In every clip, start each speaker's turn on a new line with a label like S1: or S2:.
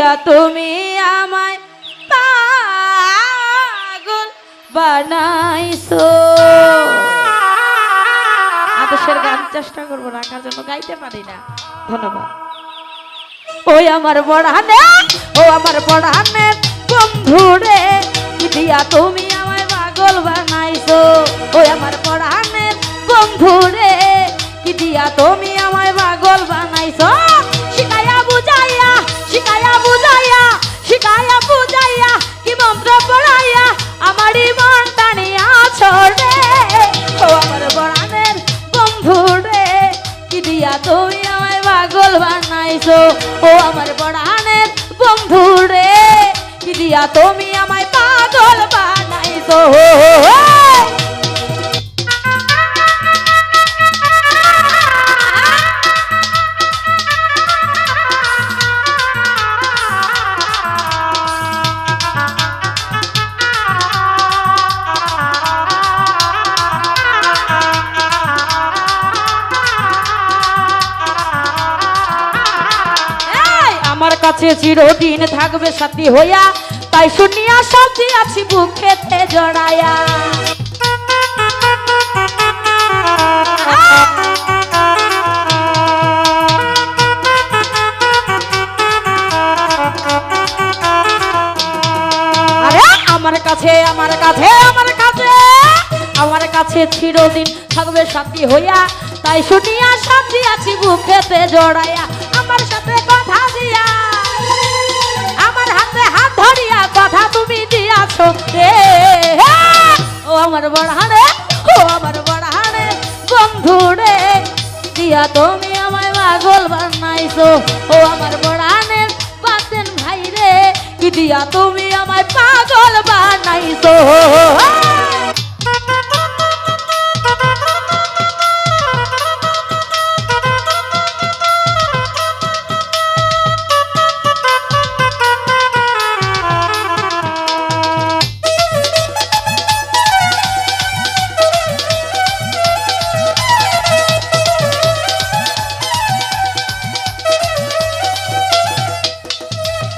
S1: দিয়া তুমি আমায় পাগল বানাইছো। আদর্শের গান চেষ্টা করব রাখার জন্য গাইতে পারি না। ধন্যবাদ। ওই আমার বড়ানে ও আমার বড়ানে বন্ধু রে, কি দিয়া তুমি আমায় পাগল বানাইছো? ওই আমার বড়ানে বন্ধু রে, কি দিয়া তুমি আমায় পাগল বানাইছো? মন্ত্র আমারই মন টানিয়া ছড়ে ও আমার বড়ানের বন্ধু রে কি দিয়া আমায় পাগল বানাইছো ও আমার বড়ানের বন্ধু রে কি তুমি আমায় পাগল বানাইছো কাছে চিরদিন থাকবে সাথী হইয়া। তাই শুনিয়া সাথী আছি বুকেতে জড়ায়া আমার কাছে আমার কাছে আমার কাছে আমার কাছে চিরদিন থাকবে সাথী হইয়া। তাই শুনিয়া সাথী আছি বুকেতে জড়াইয়া। আমার বড়হারে ও আমার বড়হারে বন্ধু রে, দিয়া তুমি আমায় পাগল বানাইছো। ও আমার বড়ানের বাতেন ভাই রে, দিয়া তুমি আমায় পাগল বানাইছো।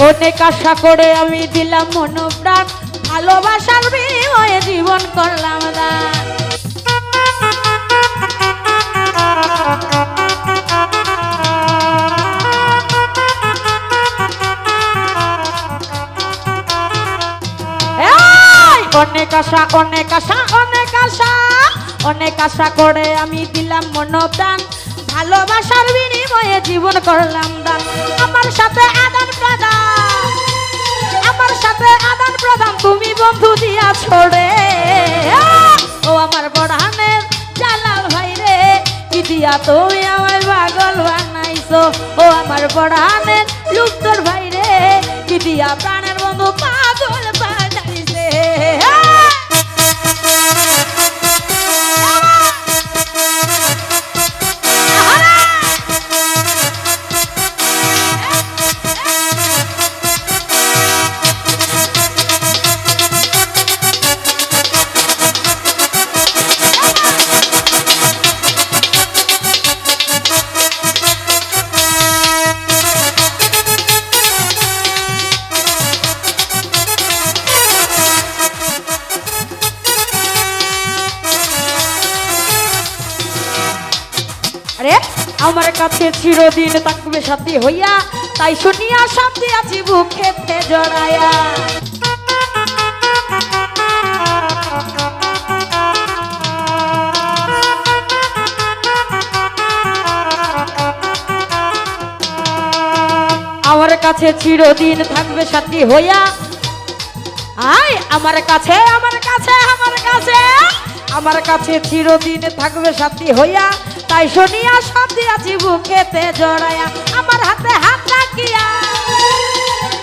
S1: অনেক আশা করে আমি দিলাম মনোপ্রাণ। ভালোবাসার বিনিময়ে জীবন করলাম দান অনেক আশা অনেক আশা অনেক আশা। অনেক আশা করে আমি দিলাম মনোপ্রাণ। ভালোবাসার বিনিময়ে জীবন করলাম দান আমার সাথে আদান প্রদান, আমার সাথে আদান প্রদান তুমি বন্ধু দিয়া ছড়ে। ও আমার বড়ানের জালাল ভাই রে, কি দিয়া তুমি আমার পাগল বানাইছো? ও আমার বড়ানের লুপ্তর ভাই রে, কি দিয়া প্রাণের বন্ধু পাগল বানাইছে? আরে, আমার কাছে চিরদিন থাকবে সাথী হইয়া, তাই শুনিয়া শান্তি আছি বুকেতে জড়ায়া আমার কাছে চিরদিন থাকবে সাথী হইয়া। আয়, আমার কাছে আমার কাছে আমার কাছে। আমার কাছে চিরদিন থাকবে সাথী হইয়া। তাই শুনিয়া সাথী আছি বুকেতে জড়ায়া আমার হাতে হাত রাখিয়া,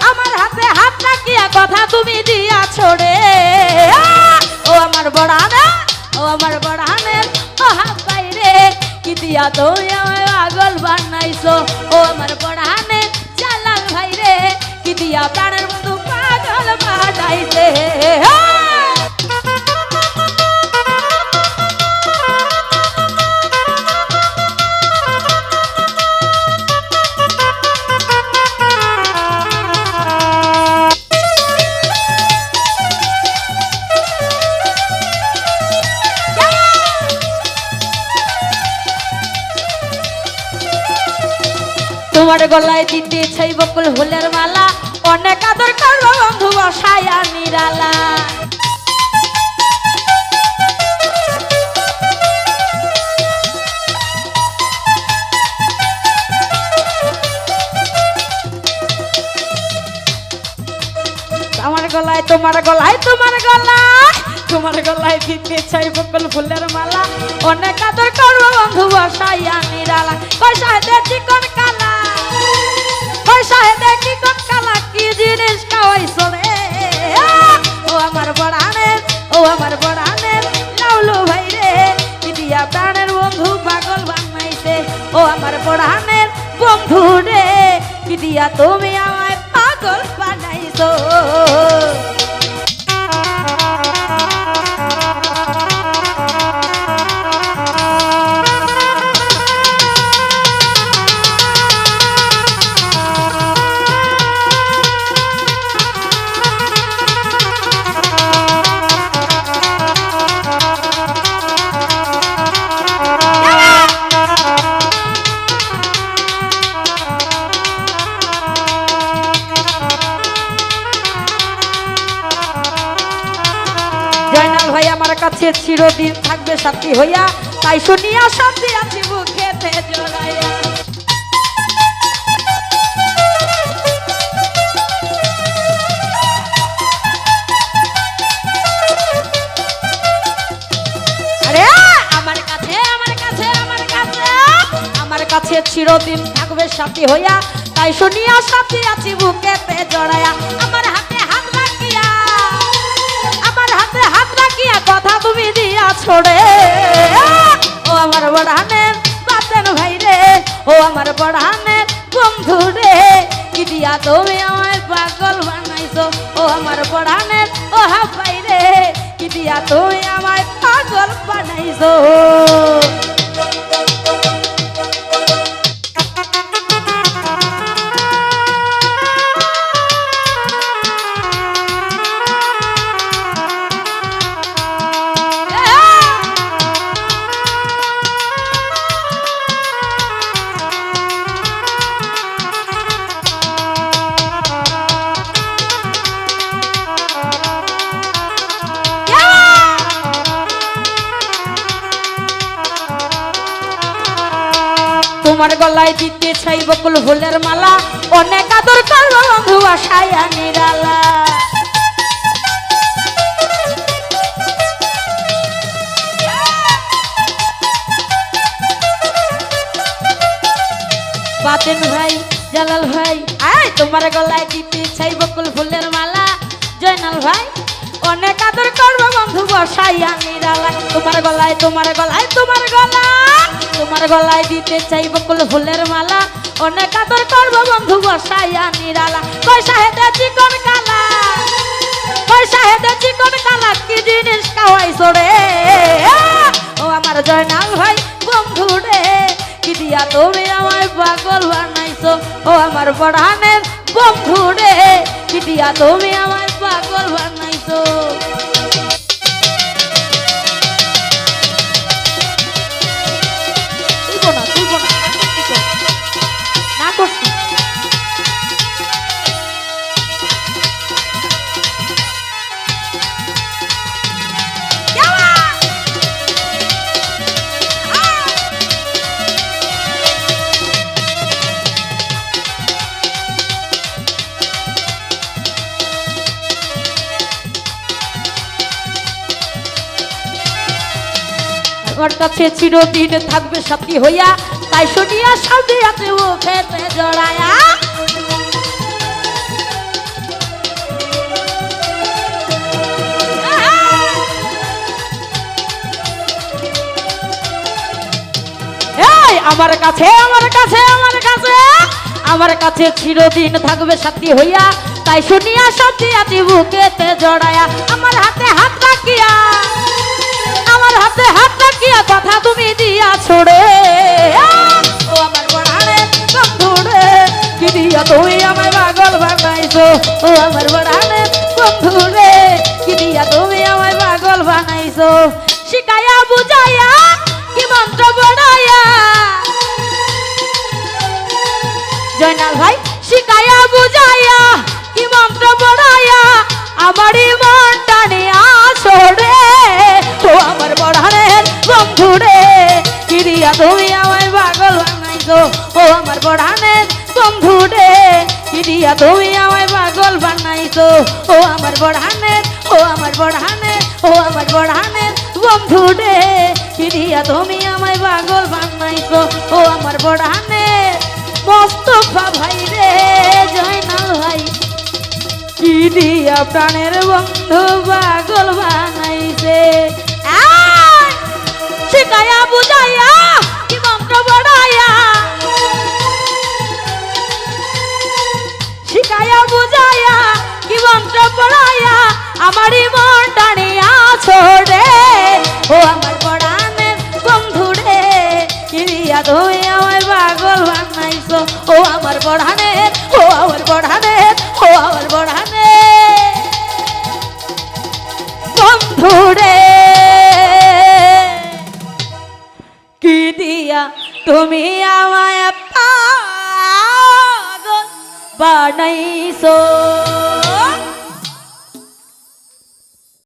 S1: আমার হাতে হাত রাখিয়া কথা তুমি দিয়া ছড়ে ও আমার বড়ানে ও আমার বড়ানে ও হাত বাইরে কি দিয়া তুমি আমায় পাগল বানাইছো? ও আমার বড়ানে জালাল ভাই রে, কি দিয়া প্রাণের বন্ধু পাগল বানাইছে? তোমার গলায় দিতে চাই বকুল ফুলের মালা। অনেক আদর করব বন্ধু বসায়া নিরালা আমার গলায়, তোমার গলায় তোমার গলায় তোমার গলায় দিতে চাই বকুল ফুলের মালা। অনেক আদর করব বন্ধু বসাইয়া নিরালা পয়সা দেখি কোন কালা পয়সা দেখি কালা কি জিনিস খাওয়াই চলে ও আমার বড়ানের ও আমার বড়ানের লাউলো ভাই রে দিয়া প্রাণের বন্ধু পাগল বানাইছে। ও আমার বড়ানের বন্ধু রে কি দিয়া তুমি কাছে চিরদিন থাকবে সাথী হইয়া। তাই শুনিয়া শান্তি আছি বুকেতে কাছে চিরদিন থাকবে সাথী হইয়া। তাই শুনিয়া সাথী আছি বুকেতে জড়াইয়া। আমার হাতে কথা তুমি দিয়া ছোড়ে ও আমার বড়ানের বাতেন ভাই রে, ও আমার বড়ানের বন্ধু রে। কি দিয়া তুমি আমায় পাগল বানাইছো? ও আমার বড়ানের ও হা ভাই রে, কি দিয়া তুমি আমায় পাগল বানাইছো? তোমার গলায় দিতে চাই বকুল ফুলের মালা। অনেক আদর করব বন্ধু, আশায়া নিরালা বাতেন ভাই, জালাল ভাই, আয়, তোমার গলায় দিতে চাই বকুল ফুলের মালা। জয়নাল ভাই, অনেক আদর করব বন্ধু বসাইয়া নিরালা তোমার গলায় তোমার গলায় তোমার গলায়। তোমার গলায় দিতে চাই বকুল ফুলের মালা। অনেক আদর করব বন্ধু বসাইয়া নিরালা। পয়সা হেতে চিকন কালা। পয়সা হেতে চিকন কালা, কি জিনিস খাওয়াইছো রে? ও আমার জয়নাল ভাই, বন্ধু রে, কি দিয়া তুমি আমায় পাগল বানাইছো? ও আমার পড়ানের বন্ধু রে, কি দিয়া তুমি আমায় পাগল বানাইছো? কাছে চিরদিন থাকবে সাথী হইয়া, তাই শুনিয়া সাথে আছে ও খেতে জড়ায়া আমার কাছে আমার কাছে আমার কাছে আমার কাছে চিরদিন থাকবে সাথী হইয়া, তাই শুনিয়া সাথী আছি বুকেতে জড়ায়া আমার হাতে হাত রাখিয়া, আমার হাতে হাত তুমি দিয়া ছোড়ে ও আমার বড়ারে বন্ধুরে কি দিয়া তুমি আমায় পাগল বানাইছো? ও আমার বড়ারে বন্ধুরে কি দিয়া তুমি আমায় পাগল বানাইছো? শিকায়া দিয়া তুমি আমায় পাগল বানাইছো। ও আমার পড়ানের বন্ধু রে। কি দিয়া তুমি আমায় পাগল বানাইছো। ও আমার পড়ানের ও আমার পড়ানের ও আমার পড়ানের বন্ধু রে। কি দিয়া তুমি আমায় পাগল বানাইছো। ও আমার পড়ানের মোস্তফা ভাই রে, জয়নাল ভাই। কি দিয়া প্রাণের বন্ধু পাগল বানাইছে। পড়াইয়া আমারই মন টানিয়া ছোড়ে ও আমার পড়ানের বন্ধু রে কি দিয়া তুমি আমার পাগল বানাইছো। ও আমার পড়ানের ও আমার পড়ানের ও আমার পড়ানের বন্ধু রে। কি দিয়া তুমি আমায় পাগল বানাইছো?